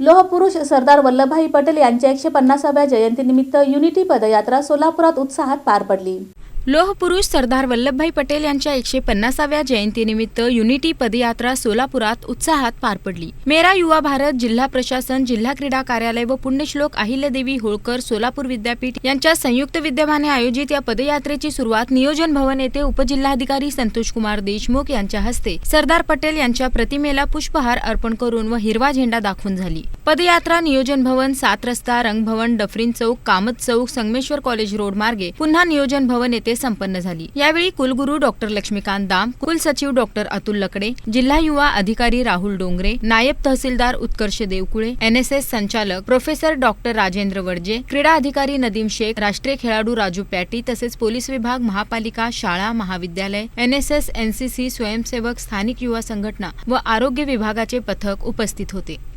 लोहपुरुष सरदार वल्लभभाई पटेल यांच्या एकशे पन्नासाव्या जयंतीनिमित्त युनिटी पदयात्रा सोलापुरात उत्साहात पार पडली. लोहपुरुष सरदार वल्लभभाई पटेल यांच्या एकशे पन्नासाव्या जयंतीनिमित्त युनिटी पदयात्रा सोलापुरात उत्साहात पार पडली. मेरा युवा भारत जिल्हा प्रशासन जिल्हा क्रीडा कार्यालय व पुण्यश्लोक अहिल्यादेवी होळकर सोलापूर विद्यापीठ यांच्या संयुक्त विद्यमाने आयोजित या पदयात्रेची सुरुवात नियोजन भवन येथे उपजिल्हाधिकारी संतोष कुमार देशमुख यांच्या हस्ते सरदार पटेल यांच्या प्रतिमेला पुष्पहार अर्पण करून व हिरवा झेंडा दाखवून झाली. पदयात्रा नियोजन भवन सात रस्ता रंगभवन डफरीन चौक कामत चौक संगमेश्वर कॉलेज रोड मार्गे पुन्हा नियोजन भवन येथे संपन्न झाली. यावेळी कुलगुरू डॉक्टर लक्ष्मीकांत दाम कुलसचिव डॉक्टर अतुल लकडे जिल्हा युवा अधिकारी राहुल डोंगरे नायब तहसीलदार उत्कर्ष देवकुळे एनएसएस संचालक प्रोफेसर डॉक्टर राजेंद्र वडजे क्रीडा अधिकारी नदीम शेख राष्ट्रीय खेळाडू राजू पॅटी तसेच पोलीस विभाग महापालिका शाळा महाविद्यालय एनएसएस एनसीसी स्वयंसेवक स्थानिक युवा संघटना व आरोग्य विभागाचे पथक उपस्थित होते.